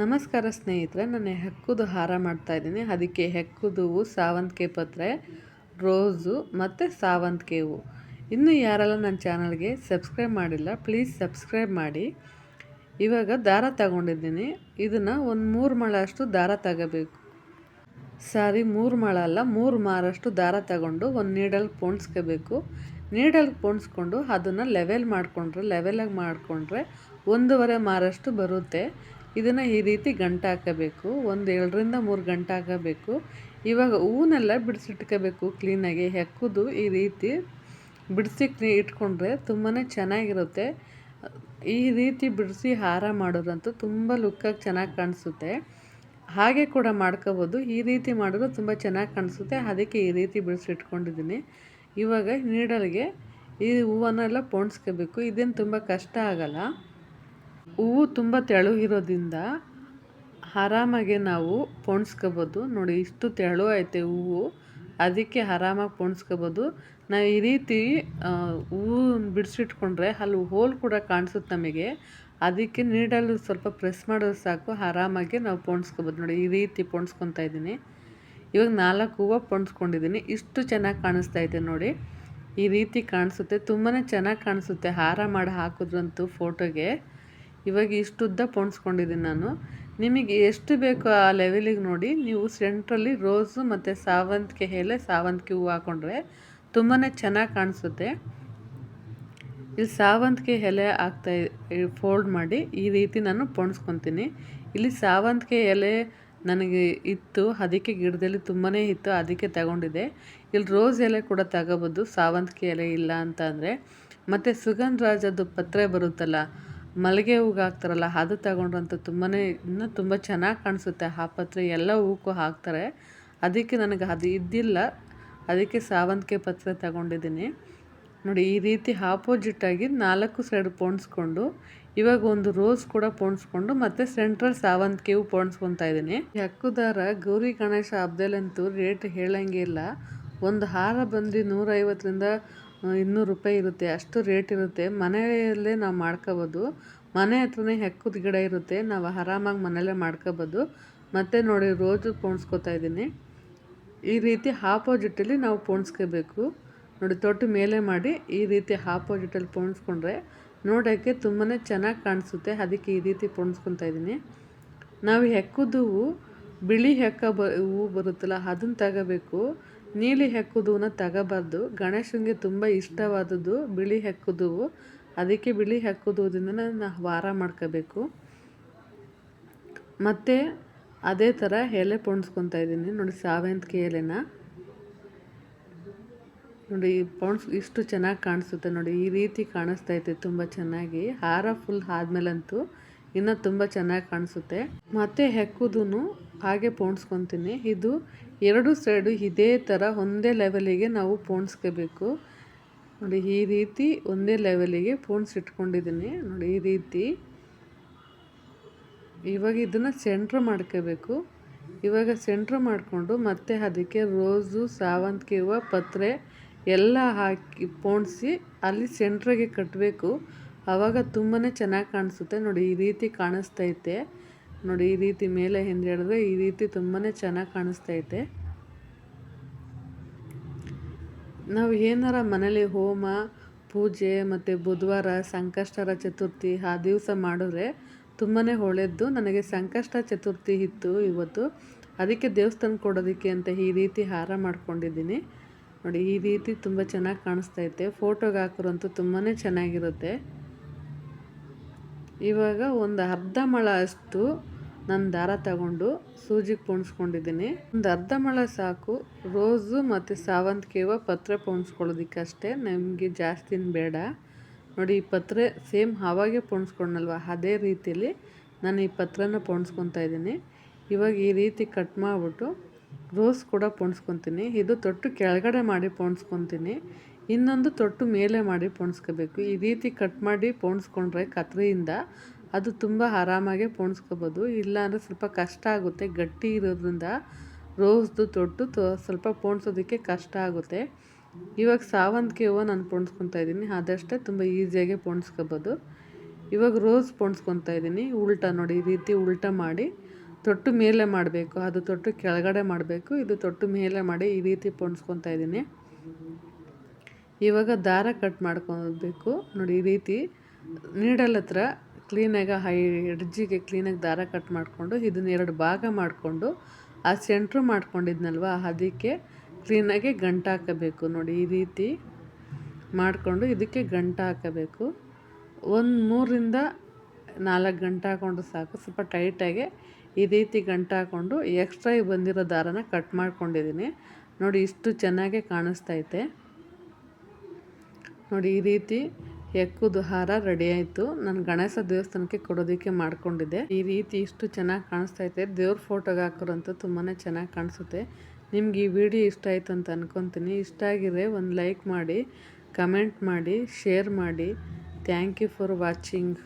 ನಮಸ್ಕಾರ ಸ್ನೇಹಿತರೆ, ನಾನು ಹೆಕ್ಕುದು ಹಾರ ಮಾಡ್ತಾ ಇದ್ದೀನಿ. ಅದಕ್ಕೆ ಹೆಕ್ಕುದು ಹೂವು ಸಾವಂತಿಗೆ ಪತ್ರೆ, ರೋಸು ಮತ್ತು ಸಾವಂತಿಗೆ ಹೂವು ಇನ್ನೂ ಯಾರೆಲ್ಲ ನನ್ನ ಚಾನಲ್ಗೆ ಸಬ್ಸ್ಕ್ರೈಬ್ ಮಾಡಿಲ್ಲ, ಪ್ಲೀಸ್ ಸಬ್ಸ್ಕ್ರೈಬ್ ಮಾಡಿ. ಇವಾಗ ದಾರ ತಗೊಂಡಿದ್ದೀನಿ. ಇದನ್ನು ಒಂದು ಮೂರು ಮಳಷ್ಟು ಅಷ್ಟು ದಾರ ತಗೋಬೇಕು. ಸಾರಿ, ಮೂರು ಮಳ ಅಲ್ಲ, ಮೂರು ಮಾರಷ್ಟು ದಾರ ತಗೊಂಡು ಒಂದು ನೀಡಲ್ಲಿ ಪೋಣಿಸ್ಕೋಬೇಕು. ನೀಡಲ್ಲಿ ಪೋಣಿಸ್ಕೊಂಡು ಅದನ್ನು ಲೆವೆಲ್ ಮಾಡಿಕೊಂಡ್ರೆ ಲೆವೆಲಾಗಿ ಮಾಡಿಕೊಂಡ್ರೆ ಒಂದೂವರೆ ಮಾರಷ್ಟು ಬರುತ್ತೆ. ಇದನ್ನು ಈ ರೀತಿ ಗಂಟು ಹಾಕಬೇಕು ಒಂದು ಎರಡರಿಂದ ಮೂರು ಗಂಟು ಹಾಕಬೇಕು ಇವಾಗ ಹೂವನ್ನೆಲ್ಲ ಬಿಡಿಸಿಟ್ಕೋಬೇಕು ಕ್ಲೀನಾಗಿ. ಹೆಕ್ಕುದು ಈ ರೀತಿ ಬಿಡಿಸಿ ಇಟ್ಕೊಂಡ್ರೆ ತುಂಬಾ ಚೆನ್ನಾಗಿರುತ್ತೆ. ಈ ರೀತಿ ಬಿಡಿಸಿ ಹಾರ ಮಾಡೋದಂತೂ ತುಂಬ ಲುಕ್ಕಾಗಿ ಚೆನ್ನಾಗಿ ಕಾಣಿಸುತ್ತೆ. ಹಾಗೆ ಕೂಡ ಮಾಡ್ಕೋಬೋದು. ಈ ರೀತಿ ಮಾಡಿದ್ರೆ ತುಂಬ ಚೆನ್ನಾಗಿ ಕಾಣಿಸುತ್ತೆ. ಅದಕ್ಕೆ ಈ ರೀತಿ ಬಿಡಿಸಿ ಇಟ್ಕೊಂಡಿದ್ದೀನಿ. ಇವಾಗ ನೀಡಲ್ಗೆ ಈ ಹೂವನ್ನೆಲ್ಲ ಪೋಣಿಸ್ಕೋಬೇಕು. ಇದೇನು ತುಂಬ ಕಷ್ಟ ಆಗಲ್ಲ. ಹೂವು ತುಂಬ ತೆಳುಗಿರೋದ್ರಿಂದ ಆರಾಮಾಗೆ ನಾವು ಪೋಣಿಸ್ಕೋಬೋದು. ನೋಡಿ, ಇಷ್ಟು ತೆಳು ಐತೆ ಹೂವು. ಅದಕ್ಕೆ ಆರಾಮಾಗಿ ಪೋಣಿಸ್ಕೋಬೋದು. ನಾವು ಈ ರೀತಿ ಹೂವು ಬಿಡಿಸಿಟ್ಕೊಂಡ್ರೆ ಅಲ್ಲಿ ಹೋಲ್ ಕೂಡ ಕಾಣಿಸುತ್ತೆ ನಮಗೆ. ಅದಕ್ಕೆ ನೀಡಲು ಸ್ವಲ್ಪ ಪ್ರೆಸ್ ಮಾಡೋದು ಸಾಕು. ಆರಾಮಾಗಿ ನಾವು ಪೋಣಿಸ್ಕೋಬೋದು. ನೋಡಿ, ಈ ರೀತಿ ಪೋಣಿಸ್ಕೊತಾ ಇದ್ದೀನಿ. ಇವಾಗ ನಾಲ್ಕು ಹೂವು ಪೋಣಿಸ್ಕೊಂಡಿದ್ದೀನಿ. ಇಷ್ಟು ಚೆನ್ನಾಗಿ ಕಾಣಿಸ್ತಾ ಇದೆ ನೋಡಿ. ಈ ರೀತಿ ಕಾಣಿಸುತ್ತೆ. ತುಂಬಾ ಚೆನ್ನಾಗಿ ಕಾಣಿಸುತ್ತೆ. ಹಾರ ಮಾಡಿ ಹಾಕಿದ್ರಂತೂ ಫೋಟೋಗೆ ಇವಾಗ ಇಷ್ಟುದ್ದ ಪೋಣಿಸ್ಕೊಂಡಿದ್ದೀನಿ ನಾನು. ನಿಮಗೆ ಎಷ್ಟು ಬೇಕೋ ಆ ಲೆವೆಲಿಗೆ ನೋಡಿ, ನೀವು ಸೆಂಟ್ರಲ್ಲಿ ರೋಸು ಮತ್ತು ಸಾವಂತಿಗೆ ಎಲೆ ಸಾವಂತಿಗೆ ಹೂವು ಹಾಕ್ಕೊಂಡ್ರೆ ತುಂಬಾ ಚೆನ್ನಾಗಿ ಕಾಣಿಸುತ್ತೆ. ಇಲ್ಲಿ ಸಾವಂತಿಗೆ ಎಲೆ ಹಾಕ್ತಾ ಫೋಲ್ಡ್ ಮಾಡಿ ಈ ರೀತಿ ನಾನು ಪೋಣಿಸ್ಕೊತೀನಿ. ಇಲ್ಲಿ ಸಾವಂತಿಗೆ ಎಲೆ ನನಗೆ ಇತ್ತು, ಅದಕ್ಕೆ ಗಿಡದಲ್ಲಿ ತುಂಬಾ ಇತ್ತು, ಅದಕ್ಕೆ ತಗೊಂಡಿದೆ ಇಲ್ಲಿ ರೋಸ್ ಎಲೆ ಕೂಡ ತಗೋಬೋದು ಸಾವಂತಿಗೆ ಎಲೆ ಇಲ್ಲ ಅಂತ ಅಂದರೆ. ಮತ್ತು ಸುಗಂಧರಾಜದ್ದು ಪತ್ರೆ ಬರುತ್ತಲ್ಲ ಮಲ್ಲಿಗೆ ಹೂವು ಹಾಕ್ತಾರಲ್ಲ, ಅದು ತಗೊಂಡ್ರಂತೂ ತುಂಬಾ ಇನ್ನೂ ತುಂಬ ಚೆನ್ನಾಗಿ ಕಾಣಿಸುತ್ತೆ. ಆ ಪತ್ರೆ ಎಲ್ಲ ಹೂಕ್ಕೂ ಹಾಕ್ತಾರೆ. ಅದಕ್ಕೆ ನನಗೆ ಅದು ಇದ್ದಿಲ್ಲ. ಅದಕ್ಕೆ ಸಾವಂತಿಗೆ ಪತ್ರೆ ತಗೊಂಡಿದ್ದೀನಿ. ನೋಡಿ, ಈ ರೀತಿ ಆಪೋಸಿಟ್ಟಾಗಿ ನಾಲ್ಕು ಸೈಡ್ ಪೋಣಿಸ್ಕೊಂಡು, ಇವಾಗ ಒಂದು ರೋಸ್ ಕೂಡ ಪೋಣಿಸ್ಕೊಂಡು ಮತ್ತು ಸೆಂಟ್ರಲ್ ಸಾವಂತಿಗೆ ಹೂ ಪೋಣಿಸ್ಕೊತಾ ಇದ್ದೀನಿ. ಯಕ್ಕುದಾರ ಗೌರಿ ಗಣೇಶ ಹಬ್ಬದಲ್ಲಂತೂ ರೇಟ್ ಹೇಳಂಗಿಲ್ಲ ಒಂದು ಹಾರ ಬಂದು ನೂರೈವತ್ತರಿಂದ ಇನ್ನೂರು ರೂಪಾಯಿ ಇರುತ್ತೆ, ಅಷ್ಟು ರೇಟ್ ಇರುತ್ತೆ. ಮನೆಯಲ್ಲೇ ನಾವು ಮಾಡ್ಕೋಬೋದು. ಮನೆ ಹತ್ರನೇ ಹೆಕ್ಕದ ಗಿಡ ಇರುತ್ತೆ, ನಾವು ಆರಾಮಾಗಿ ಮನೆಯಲ್ಲೇ ಮಾಡ್ಕೋಬೋದು. ಮತ್ತು ನೋಡಿ, ರೋಜು ಪೋಣಿಸ್ಕೊತಾ ಇದ್ದೀನಿ. ಈ ರೀತಿ ಆಪೋಸಿಟಲ್ಲಿ ನಾವು ಪೋಣಿಸ್ಕೋಬೇಕು. ನೋಡಿ, ತೊಟ್ಟು ಮೇಲೆ ಮಾಡಿ ಈ ರೀತಿ ಆಪೋಸಿಟಲ್ಲಿ ಪೋಣಿಸ್ಕೊಂಡ್ರೆ ನೋಡೋಕ್ಕೆ ತುಂಬಾ ಚೆನ್ನಾಗಿ ಕಾಣಿಸುತ್ತೆ. ಅದಕ್ಕೆ ಈ ರೀತಿ ಪೋಣಿಸ್ಕೊತಾ ಇದ್ದೀನಿ. ನಾವು ಹೆಕ್ಕುದು ಬಿಳಿ ಹೆಕ್ಕ ಬ, ಹೂವು ಬರುತ್ತಲ್ಲ ಅದನ್ನು ತಗೋಬೇಕು. ನೀಲಿ ಹೆಕ್ಕುದುವನ್ನ ತಗೋಬಾರ್ದು. ಗಣೇಶನಿಗೆ ತುಂಬ ಇಷ್ಟವಾದದ್ದು ಬಿಳಿ ಹೆಕ್ಕುದು ಅದಕ್ಕೆ ಬಿಳಿ ಹೆಕ್ಕುದುದಿಂದ ನಾನು ವಾರ ಮಾಡ್ಕೋಬೇಕು. ಮತ್ತು ಅದೇ ಥರ ಎಲೆ ಪೊಣ್ಸ್ಕೊತಾ ಇದ್ದೀನಿ. ನೋಡಿ ಸಾವಂತಿಗೆ ಎಲೆನ ನೋಡಿ ಪೌಂಡ್ಸ್ ಇಷ್ಟು ಚೆನ್ನಾಗಿ ಕಾಣಿಸುತ್ತೆ. ನೋಡಿ, ಈ ರೀತಿ ಕಾಣಿಸ್ತೈತೆ ತುಂಬ ಚೆನ್ನಾಗಿ. ಹಾರ ಫುಲ್ ಆದ್ಮೇಲಂತೂ ಇನ್ನೂ ತುಂಬ ಚೆನ್ನಾಗಿ ಕಾಣಿಸುತ್ತೆ. ಮತ್ತು ಹೆಕ್ಕುದೂ ಹಾಗೆ ಪೋಣಿಸ್ಕೊತೀನಿ. ಇದು ಎರಡು ಸೈಡು ಇದೇ ಥರ ಒಂದೇ ಲೆವೆಲಿಗೆ ನಾವು ಪೋಣಿಸ್ಕೋಬೇಕು. ನೋಡಿ, ಈ ರೀತಿ ಒಂದೇ ಲೆವೆಲಿಗೆ ಇಟ್ಕೊಂಡಿದ್ದೀನಿ ನೋಡಿ, ಈ ರೀತಿ. ಇವಾಗ ಇದನ್ನು ಸೆಂಟ್ರ್ ಮಾಡ್ಕೋಬೇಕು. ಇವಾಗ ಸೆಂಟ್ರ್ ಮಾಡಿಕೊಂಡು ಮತ್ತೆ ಅದಕ್ಕೆ ರೋಸು ಸಾವಂತಿಗೆ ಹೂವು ಪತ್ರೆ ಎಲ್ಲ ಹಾಕಿ ಪೋಣಿಸಿ ಅಲ್ಲಿ ಸೆಂಟ್ರಿಗೆ ಕಟ್ಟಬೇಕು ಆವಾಗ ತುಂಬಾ ಚೆನ್ನಾಗಿ ಕಾಣಿಸುತ್ತೆ. ನೋಡಿ, ಈ ರೀತಿ ಕಾಣಿಸ್ತೈತೆ ನೋಡಿ, ಈ ರೀತಿ ಮೇಲೆ ಹಿಂದೆ ಹಿಡಿದ್ರೆ ಈ ರೀತಿ ತುಂಬಾ ಚೆನ್ನಾಗಿ ಕಾಣಿಸ್ತೈತೆ ನಾವು ಏನಾರ ಮನೇಲಿ ಹೋಮ, ಪೂಜೆ ಮತ್ತು ಬುಧವಾರ ಸಂಕಷ್ಟರ ಚತುರ್ಥಿ ಆ ದಿವಸ ಮಾಡಿದ್ರೆ ತುಂಬಾ ಒಳ್ಳೆಯದು ನನಗೆ ಸಂಕಷ್ಟ ಚತುರ್ಥಿ ಇತ್ತು ಇವತ್ತು. ಅದಕ್ಕೆ ದೇವಸ್ಥಾನ ಕೊಡೋದಕ್ಕೆ ಅಂತ ಈ ರೀತಿ ಹಾರ ಮಾಡ್ಕೊಂಡಿದ್ದೀನಿ. ನೋಡಿ, ಈ ರೀತಿ ತುಂಬ ಚೆನ್ನಾಗಿ ಕಾಣಿಸ್ತೈತೆ ಫೋಟೋಗೆ ಹಾಕೋರಂತೂ ತುಂಬಾ ಚೆನ್ನಾಗಿರುತ್ತೆ. ಇವಾಗ ಒಂದು ಅರ್ಧ ಮೊಳ ಅಷ್ಟು ನಾನು ದಾರ ತಗೊಂಡು ಸೂಜಿಗೆ ಪೋಣಿಸ್ಕೊಂಡಿದ್ದೀನಿ. ಒಂದು ಅರ್ಧ ಮೊಳ ಸಾಕು, ರೋಸು ಮತ್ತು ಸಾವಂತಿಗೆ ಹೂವು ಪತ್ರೆ ಪೋಣಿಸ್ಕೊಳ್ಳೋದಕ್ಕಷ್ಟೇ. ನಮಗೆ ಜಾಸ್ತಿನ ಬೇಡ. ನೋಡಿ, ಈ ಪತ್ರೆ ಸೇಮ್ ಆವಾಗೆ ಪೋಣಿಸ್ಕೊಂಡಲ್ವ ಅದೇ ರೀತಿಯಲ್ಲಿ ನಾನು ಈ ಪತ್ರನ ಪೋಣಿಸ್ಕೊತಾ ಇದ್ದೀನಿ. ಇವಾಗ ಈ ರೀತಿ ಕಟ್ ಮಾಡಿಬಿಟ್ಟು ರೋಸ್ ಕೂಡ ಪೋಣಿಸ್ಕೊತೀನಿ. ಇದು ತೊಟ್ಟು ಕೆಳಗಡೆ ಮಾಡಿ ಪೋಣಿಸ್ಕೊತೀನಿ. ಇನ್ನೊಂದು ತೊಟ್ಟು ಮೇಲೆ ಮಾಡಿ ಪೋಣಿಸ್ಕೋಬೇಕು. ಈ ರೀತಿ ಕಟ್ ಮಾಡಿ ಪೋಣಿಸ್ಕೊಂಡ್ರೆ ಕತ್ರಿಯಿಂದ ಅದು ತುಂಬ ಆರಾಮಾಗೆ ಪೋಣಿಸ್ಕೋಬೋದು. ಇಲ್ಲಾಂದರೆ ಸ್ವಲ್ಪ ಕಷ್ಟ ಆಗುತ್ತೆ. ಗಟ್ಟಿ ಇರೋದ್ರಿಂದ ರೋಸ್ದು ತೊಟ್ಟು ತೊ, ಸ್ವಲ್ಪ ಪೋಣಿಸೋದಕ್ಕೆ ಕಷ್ಟ ಆಗುತ್ತೆ. ಇವಾಗ ಸಾವಂತಿಗೆ ಹೂವು ನಾನು ಪೋಣಿಸ್ಕೊತಾ ಇದ್ದೀನಿ. ಅದಷ್ಟೇ ತುಂಬ ಈಸಿಯಾಗಿ ಪೋಣಿಸ್ಕೋಬೋದು. ಇವಾಗ ರೋಸ್ ಪೋಣಿಸ್ಕೊತಾ ಇದ್ದೀನಿ. ಉಲ್ಟಾ ನೋಡಿ, ಈ ರೀತಿ ಉಲ್ಟಾ ಮಾಡಿ ತೊಟ್ಟು ಮೇಲೆ ಮಾಡಬೇಕು. ಅದು ತೊಟ್ಟು ಕೆಳಗಡೆ ಮಾಡಬೇಕು. ಇದು ತೊಟ್ಟು ಮೇಲೆ ಮಾಡಿ ಈ ರೀತಿ ಪೋಣಿಸ್ಕೊತಾ ಇದ್ದೀನಿ. ಇವಾಗ ದಾರ ಕಟ್ ಮಾಡ್ಕೊಬೇಕು. ನೋಡಿ ಈ ರೀತಿ ನೀಡಲ್ ಹತ್ರ ಕ್ಲೀನಾಗಿ ಹೈ ಎಡ್ಜಿಗೆ ಕ್ಲೀನಾಗಿ ದಾರ ಕಟ್ ಮಾಡಿಕೊಂಡು ಇದನ್ನ ಎರಡು ಭಾಗ ಮಾಡಿಕೊಂಡು ಆ ಸೆಂಟ್ರು ಮಾಡ್ಕೊಂಡಿದ್ನಲ್ವ ಅದಕ್ಕೆ ಕ್ಲೀನಾಗಿ ಗಂಟು ಹಾಕಬೇಕು. ನೋಡಿ ಈ ರೀತಿ ಮಾಡಿಕೊಂಡು ಇದಕ್ಕೆ ಗಂಟು ಹಾಕಬೇಕು. ಒಂದು ಮೂರರಿಂದ ನಾಲ್ಕು ಗಂಟೆ ಹಾಕೊಂಡು ಸಾಕು. ಸ್ವಲ್ಪ ಟೈಟಾಗಿ ಈ ರೀತಿ ಗಂಟು ಹಾಕ್ಕೊಂಡು ಎಕ್ಸ್ಟ್ರಾ ಬಂದಿರೋ ದಾರನ ಕಟ್ ಮಾಡ್ಕೊಂಡಿದ್ದೀನಿ. ನೋಡಿ ಇಷ್ಟು ಚೆನ್ನಾಗಿ ಕಾಣಿಸ್ತೈತೆ ನೋಡಿ, ಈ ರೀತಿ ಎಕ್ಕುದು ಹಾರ ರೆಡಿ ಆಯಿತು. ನಾನು ಗಣೇಶ ದೇವಸ್ಥಾನಕ್ಕೆ ಕೊಡೋದಕ್ಕೆ ಮಾಡ್ಕೊಂಡಿದ್ದೆ. ಈ ರೀತಿ ಇಷ್ಟು ಚೆನ್ನಾಗಿ ಕಾಣಿಸ್ತೈತೆ ದೇವ್ರ ಫೋಟೋಗೆ ಹಾಕೋರಂತೂ ತುಂಬಾ ಚೆನ್ನಾಗಿ ಕಾಣಿಸುತ್ತೆ. ನಿಮ್ಗೆ ಈ ವಿಡಿಯೋ ಇಷ್ಟ ಆಯ್ತು ಅಂತ ಅನ್ಕೊತೀನಿ. ಇಷ್ಟ ಆಗಿದ್ರೆ ಒಂದು ಲೈಕ್ ಮಾಡಿ ಕಮೆಂಟ್ ಮಾಡಿ ಶೇರ್ ಮಾಡಿ. Thank you for watching